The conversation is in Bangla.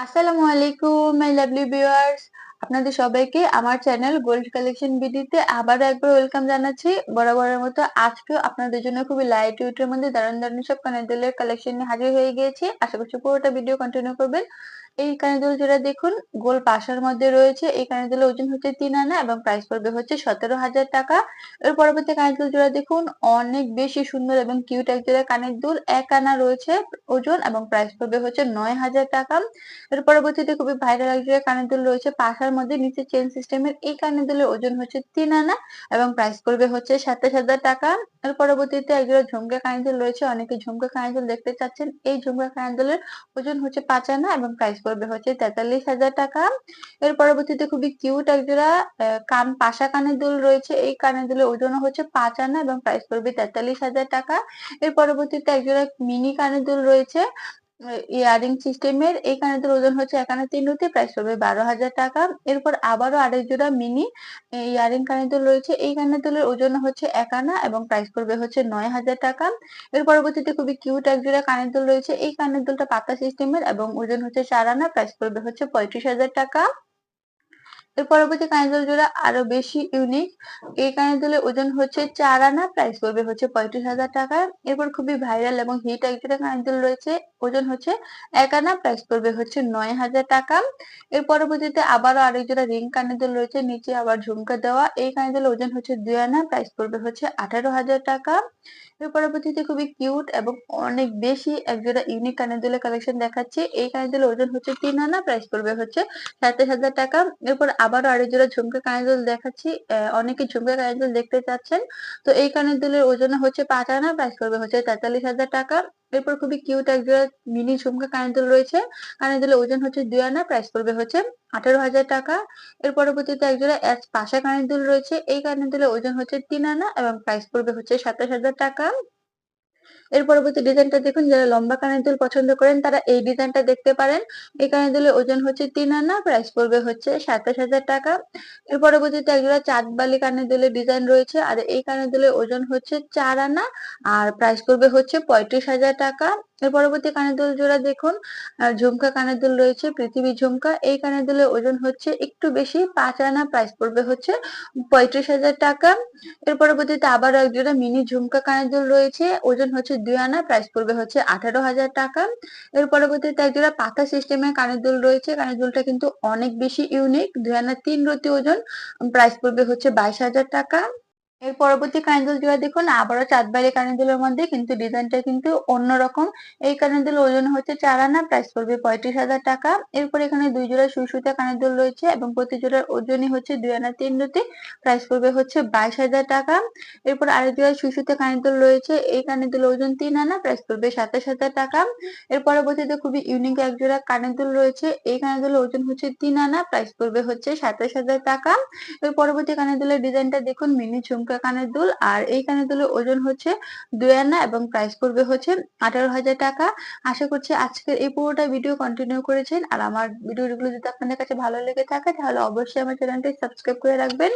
আসসালামু আলাইকুম মাই লাভলি ভিউয়ার্স আপনাদের সবাইকে আমার চ্যানেল গোল্ড কালেকশন বিডিতে আবার একবার ওয়েলকাম জানাচ্ছি। বরাবরের মতো আজকেও আপনাদের জন্য খুবই লাইট ওয়েটের মধ্যে দারুণ দারুণ সব কানের কালেকশন নিয়ে হাজির হয়ে গিয়েছি। আশা করছি পুরোটা ভিডিও কন্টিনিউ করবেন। এই কানের যেটা দেখুন, গোল পাশার মধ্যে রয়েছে। এই কানের ওজন হচ্ছে তিন আনা এবং প্রাইস পড়বে হচ্ছে সতেরো হাজার টাকা। এর পরবর্তী কানের দুল জোড়া দেখুন, অনেক বেশি সুন্দর এবং কিউট এক জোড়া কানের দুল। এক আনা রয়েছে ওজন এবং প্রাইস পড়বে হচ্ছে নয় হাজার টাকা। এর পরবর্তীতে খুবই ভাইরাল এক জোড়া কানের দুল রয়েছে পাশার মধ্যে নিচে চেন সিস্টেমের এই কানের দুলের ওজন হচ্ছে তিন আনা এবং প্রাইস করবে হচ্ছে সাতাশ হাজার টাকা। এর পরবর্তীতে এক জোড়া ঝুমকা দুল রয়েছে, অনেকে ঝুমকা দুল দেখতে চাচ্ছেন। এই ঝুমকা কানের দুলের ওজন হচ্ছে পাঁচ আনা এবং প্রাইস করবে হচ্ছে তেতাল্লিশ হাজার টাকা। এর পরবর্তীতে খুবই কিউট একজোড়া কান, পাশা কানের দুল রয়েছে। এই কানের দুলের ওজন হচ্ছে পাঁচ আনা এবং প্রাইস করবে তেতাল্লিশ হাজার টাকা। এর পরবর্তীতে একজোড়া মিনি কানের দুল রয়েছে। ইয়ারিং সিস্টেমের এই কানের ওজন হচ্ছে এখানে তিন রুটি প্রাইস পড়বে বারো হাজার টাকা। এরপর আবারও আরেক জোড়া মিনি ইয়ারিং কানের রয়েছে। এই কানের দুলের ওজন হচ্ছে এক আনা এবং প্রাইস পড়বে হচ্ছে নয় হাজার টাকা। এর পরবর্তীতে খুবই কিউট এক জোড়া কানের দুল রয়েছে। এই কানের দুলটা পাতা সিস্টেমের এবং ওজন হচ্ছে চার আনা প্রাইস পড়বে হচ্ছে পঁয়ত্রিশ হাজার টাকা। এর পরবর্তী কানের জোড়া আরও বেশি ইউনিক এই কানের ওজন হচ্ছে চার আনা প্রাইস পড়বে হচ্ছে পঁয়ত্রিশ হাজার টাকা। এরপর খুবই ভাইরাল এবং হিট এক জোড়া কানের রয়েছে, ওজন হচ্ছে এক আনা প্রাইস পড়বে হচ্ছে নয় হাজার টাকা। এর পরবর্তীতে আবারও আরেক জোড়া রিং কানের রয়েছে, নিচে আবার ঝুমকা দেওয়া। এই কানের ওজন হচ্ছে দুই আনা প্রাইস পড়বে হচ্ছে আঠারো হাজার টাকা। এর পরবর্তীতে খুবই কিউট এবং অনেক বেশি একজোড়া ইউনিক কানের দুলের কালেকশন দেখাচ্ছে। এই কানের দুলের ওজন হচ্ছে তিন আনা প্রাইস পড়বে হচ্ছে সাতাশ হাজার টাকা। এরপর আবারও আরেক জোড়া ঝুমকা কানের দুল দেখাচ্ছি অনেকে ঝুমকা কানের দুল দেখতে চাচ্ছেন। তো এই কানের দুলের ওজন হচ্ছে পাঁচ আনা প্রাইস পড়বে হচ্ছে তেতাল্লিশ হাজার টাকা। এরপর খুবই কিউট এক জোড়া মিনি ঝুমকা কানের দুল রয়েছে। কানের দুলের ওজন হচ্ছে দুই আনা প্রাইস পড়বে হচ্ছে আঠারো হাজার টাকা। এর পরবর্তীতে এক জোড়া এস পাশা কানের দুল রয়েছে। এই কানের দুলের ওজন হচ্ছে তিন আনা এবং প্রাইস পড়বে হচ্ছে সাতাশ হাজার টাকা। এর পরবর্তী ডিজাইনটা দেখুন, যারা লম্বা কানের দুল পছন্দ করেন, তারা এই ডিজাইনটা দেখতে পারেন। এই কানের দুলের ওজন হচ্ছে তিন আনা প্রাইস পড়বে হচ্ছে সাতাশ হাজার টাকা। এর পরবর্তীতে একজোড়া চাঁদ বালি কানের দুলের ডিজাইন রয়েছে, আর এই কানের দুলের ওজন হচ্ছে চার আনা, আর প্রাইস পড়বে হচ্ছে পঁয়ত্রিশ হাজার টাকা। এর পরবর্তী কানের দুল জোড়া দেখুন ঝুমকা কানের দুল রয়েছে, পৃথিবী ঝুমকা। এই কানের দুলের ওজন হচ্ছে একটু বেশি, পাঁচ আনা প্রাইস পড়বে হচ্ছে পঁয়ত্রিশ হাজার টাকা। এর পরবর্তীতে আবার একজোড়া মিনি ঝুমকা কানের দুল রয়েছে, ওজন হচ্ছে দুই আনা প্রাইস পড়বে হচ্ছে আঠারো হাজার টাকা। এর পরবর্তীতে একজোড়া পাতা সিস্টেমের কানের দুল রয়েছে। কানের দুলটা কিন্তু অনেক বেশি ইউনিক দুই আনা, তিন রতি ওজন। প্রাইস পড়বে হচ্ছে বাইশ হাজার টাকা। এর পরবর্তী কানেদুল জোড়া দেখুন, আবারও চাঁদবাড়ি কানেদুলের মধ্যে কিন্তু ডিজাইনটা কিন্তু অন্যরকম। এই কানেদুল ওজন হচ্ছে চার আনা প্রাইস পড়বে পঁয়ত্রিশ হাজার টাকা। এরপর এখানে দুই জোড়া সুসুতা কানেদুল রয়েছে এবং প্রতি জোড়ার ওজনই হচ্ছে দুই আনা তিন রুটি প্রাইস পড়বে হচ্ছে বাইশ হাজার টাকা। এরপর আরেক জোড়া সুসুতা কানেদুল রয়েছে, এই কানেদুল ওজন তিন আনা প্রাইস পড়বে সাতাশ হাজার টাকা। এর পরবর্তীতে খুবই ইউনিক এক জোড়া কানেদুল রয়েছে, এই কানেদুল ওজন হচ্ছে তিন আনা প্রাইস পড়বে হচ্ছে সাতাশ হাজার টাকা। এর পরবর্তী কানেদুলের ডিজাইনটা দেখুন, মিনি ঝুমকা ঝুমকা কানের দুল, আর এই কানের দুলের ওজন হচ্ছে দুই আনা এবং প্রাইস পড়বে হচ্ছে আঠারো হাজার টাকা। আশা করছি আজকের এই পুরোটা ভিডিও কন্টিনিউ করেছেন। আর আমার ভিডিওগুলো যদি আপনাদের কাছে ভালো লেগে থাকে, তাহলে অবশ্যই আমার চ্যানেলটি সাবস্ক্রাইব করে রাখবেন।